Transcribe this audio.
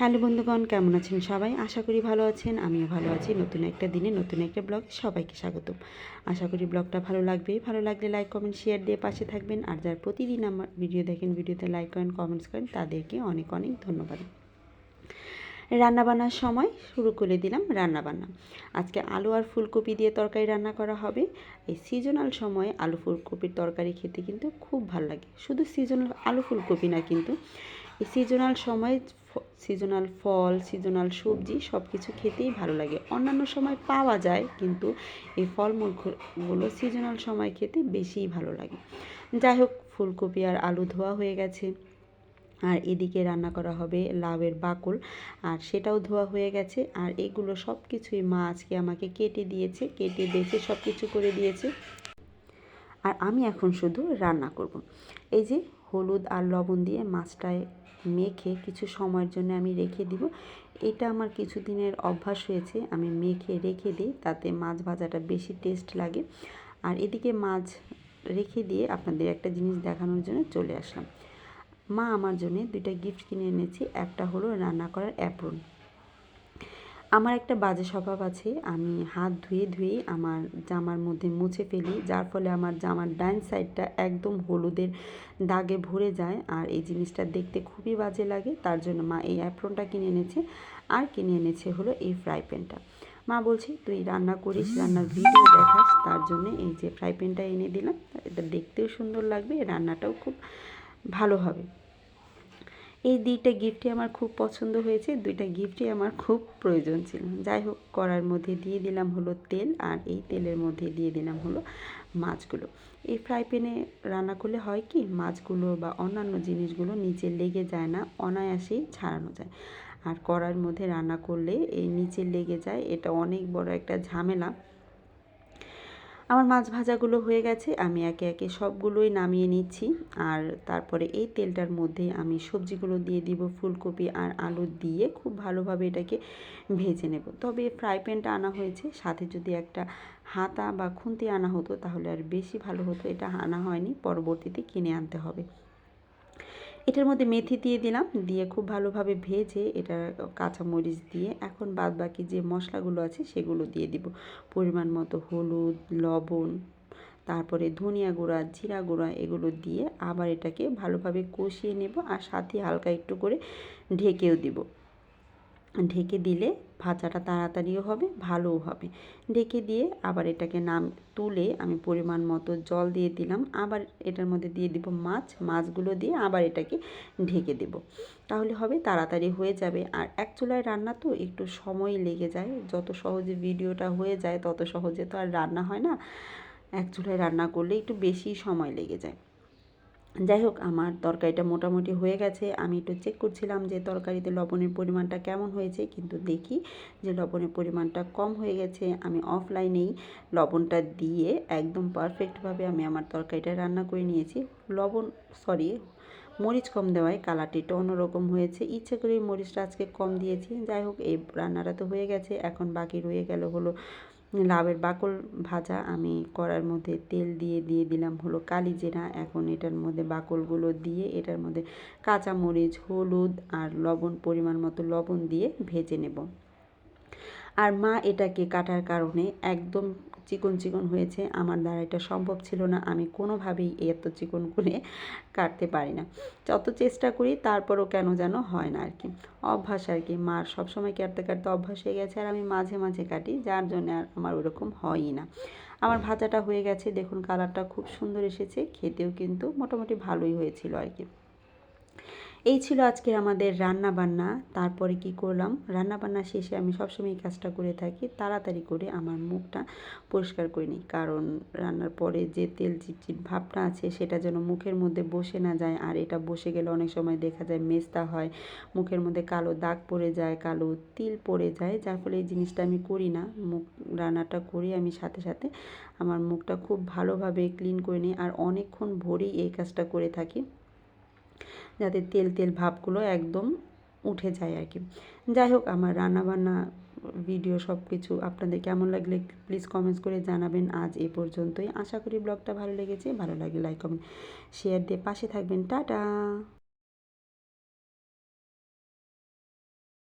Hello বন্ধুগণ, কেমন আছেন সবাই? আশা করি ভালো আছেন, আমিও ভালো আছি। নতুন একটা দিনে, নতুন একটা ব্লগ সবাইকে স্বাগত আশা করি ব্লগটা ভালো লাগবে। ভালো লাগলে লাইক কমেন্ট শেয়ার দিয়ে পাশে থাকবেন। আর যারা প্রতিদিন আমার ভিডিও দেখেন ভিডিওতে লাইক করেন কমেন্টস করেন, তাদেরকে অনেক অনেক ধন্যবাদ। রান্নাবান্নার সময় শুরু করে দিলাম রান্নাবান্না। আজকে আলু আর ফুলকপি দিয়ে তরকারি রান্না করা হবে। এই সিজনাল সময়ে আলু ফুলকপির তরকারি খেতে কিন্তু খুব ভালো লাগে। শুধু সিজনাল আলু ফুলকপি না কিন্তু এই সিজনাল সময় সিজনাল ফল সিজনাল সবজি সব কিছু খেতেই ভালো লাগে। অন্যান্য সময় পাওয়া যায়, কিন্তু এই ফলমূলগুলো সিজনাল সময় খেতে বেশিই ভালো লাগে। যাই হোক, ফুলকপি আর আলু ধোয়া হয়ে গেছে। আর এদিকে রান্না করা হবে লাউয়ের বাকল। আর সেটাও ধোয়া হয়ে গেছে। আর এগুলো সব কিছুই মা আজকে আমাকে কেটে দিয়েছে, কেটে বেছে সব কিছু করে দিয়েছে। আর আমি এখন শুধু রান্না করব। এই যে হলুদ আর লবণ দিয়ে মাছটায় মেখে কিছু সময়ের জন্য আমি রেখে দিব। এটা আমার কিছু দিনের অভ্যাস হয়েছে, আমি মেখে রেখে দিই, তাতে মাছ ভাজাটা বেশি টেস্ট লাগে। আর এদিকে মাছ রেখে দিয়ে আপনাদের একটা জিনিস দেখানোর জন্য চলে আসলাম। মা আমার জন্য দুইটা গিফট কিনে এনেছি, একটা হলো রান্না করার অ্যাপ্রন আমার একটা বাজে স্বভাব আছে। আমি হাত ধুয়ে ধুয়ে আমার জামার মধ্যে মুছে ফেলি, যার ফলে আমার জামার ডাইন সাইডটা একদম হলুদের দাগে ভরে যায় আর এই জিনিসটা দেখতে খুবই বাজে লাগে। তার জন্য মা এই অ্যাপ্রনটা কিনে এনেছে। আর কিনে এনেছে হলো এই ফ্রাই প্যানটা মা বলছে, তুই রান্না করিস, রান্নার ভিডিও দেখাস। তার জন্য এই যে ফ্রাই প্যানটা এনে দিলাম, এটা দেখতেও সুন্দর লাগবে, রান্নাটাও খুব ভালো হবে। এই দুইটা গিফটই আমার খুব পছন্দ হয়েছে দুইটা গিফটই আমার খুব প্রয়োজন ছিল। যাই হোক করার মধ্যে দিয়ে দিলাম হলো তেল, আর এই তেলের মধ্যে দিয়ে দিলাম হলো মাছগুলো। এই ফ্রাই প্যানে রান্না করলে হয় কি, মাছগুলো বা অন্যান্য জিনিসগুলো নিচে লেগে যায় না, অনায়াসেই ছাড়ানো যায়। আর কড়ার মধ্যে রান্না করলে এই নিচে লেগে যায়, এটা অনেক বড় একটা ঝামেলা। আমার মাছ ভাজাগুলো হয়ে গেছে, আমি একে একে সবগুলোই নামিয়ে নিচ্ছি। আর তারপরে এই তেলটার মধ্যে আমি সবজিগুলো দিয়ে দিব ফুলকপি আর আলু দিয়ে খুব ভালোভাবে এটাকে ভেজে নেব। তবে ফ্রাই প্যানটা আনা হয়েছে, সাথে যদি একটা হাতা বা খুন্তি আনা হতো তাহলে আর বেশি ভালো হতো, এটা আনা হয়নি, পরবর্তীতে কিনে আনতে হবে। এটার মধ্যে মেথি দিয়ে দিলাম, দিয়ে খুব ভালোভাবে ভেজে এটা কাঁচামরিচ দিয়ে এখন বাদ বাকি যে মশলাগুলো আছে সেগুলো দিয়ে দিব। পরিমাণ মতো হলুদ, লবণ, তারপরে ধনিয়া গুঁড়া, জিরা গুঁড়া এগুলো দিয়ে আবার এটাকে ভালোভাবে কষিয়ে নেব আর সাথে হালকা একটু করে ঢেকেও দিব। ঢেকে দিলে ভাজাটা তাড়াতাড়িও হবে, ভালোও হবে। ঢেকে দিয়ে আবার এটাকে নাম, তুলে আমি পরিমাণ মতো জল দিয়ে দিলাম। আবার এটার মধ্যে দিয়ে দিব মাছ, মাছগুলো দিয়ে আবার এটাকে ঢেকে দেব। তাহলে হবে তাড়াতাড়ি হয়ে যাবে। আর এক চুলায় রান্না তো একটু সময় লেগে যায়। যত সহজে ভিডিওটা হয়ে যায়, তত সহজে তো আর রান্না হয় না। এক চুলায় রান্না করলে একটু বেশি সময় লেগে যায়। যাই হোক, আমার তরকারিটা মোটামুটি হয়ে গেছে। আমি একটু চেক করছিলাম যে তরকারিতে লবণের পরিমাণটা কেমন হয়েছে, কিন্তু দেখি যে লবণের পরিমাণটা কম হয়ে গেছে। আমি অফলাইনেই লবণটা দিয়ে একদম পারফেক্টভাবে আমি আমার তরকারিটা রান্না করে নিয়েছি। লবণ সরি মরিচ কম দেওয়ায় কালারটি একটু অন্যরকম হয়েছে। ইচ্ছে করে মরিচটা আজকে কম দিয়েছি। যাই হোক, এই রান্নাটা তো হয়ে গেছে। এখন বাকি রয়ে গেল হলো লাউয়ের বাকল ভাজা আমি কড়ার মধ্যে তেল দিয়ে দিয়ে দিলাম হলো কালি জিরা। এখন এটার মধ্যে বাকলগুলো দিয়ে এটার মধ্যে কাঁচামরিচ, হলুদ আর লবণ, পরিমাণ মতো লবণ দিয়ে ভেজে নেব। আর মা এটাকে কাটার কারণে একদম চিকন চিকন হয়েছে। আমার দ্বারা এটা সম্ভব ছিল না। আমি কোনোভাবেই এত চিকন করে কাটতে পারি না। যত চেষ্টা করি, তারপরও কেন যেন হয় না আর কি অভ্যাস আর কি মার সবসময় কাটতে কাটতে অভ্যাস হয়ে গেছে আর আমি মাঝে মাঝে কাটি, যার জন্য আর আমার ওরকম হয়ই না। আমার ভাজাটা হয়ে গেছে। দেখুন কালারটা খুব সুন্দর এসেছে। খেতেও কিন্তু মোটামুটি ভালোই হয়েছিল আর কি এই ছিল আজকের আমাদের রান্না বান্না তারপরে কি করলাম? রান্না বান্না শেষে আমি সবসময় এই কাজটা করে থাকি। তাড়াতাড়ি করে আমার মুখটা পরিষ্কার করে নিই। কারণ রান্নার পরে যে তেল চিটচিট ভাবটা আছে, সেটা যেন মুখের মধ্যে বসে না যায়। আর এটা বসে গেলে অনেক সময় দেখা যায় মেস্তা হয়। মুখের মধ্যে কালো দাগ পড়ে যায়, কালো তিল পড়ে যায়। যার ফলে এই জিনিসটা আমি করি না। মুখ রান্নাটা করি আমি সাথে সাথে। আমার মুখটা খুব ভালোভাবে ক্লিন করে নিই। আর অনেকক্ষণ ভরেই এই কাজটা করে থাকি। যাতে তেল তেল ভাবগুলো একদম উঠে যায় আর কি। যাই হোক, আমার রান্নাবান্না, ভিডিও সব কিছু আপনাদের কেমন লাগলে প্লিজ কমেন্টস করে জানাবেন। আজ এ পর্যন্তই। আশা করি ব্লগটা ভালো লেগেছে। ভালো লাগে লাইক কমেন্ট শেয়ার দিয়ে পাশে থাকবেন। টাটা!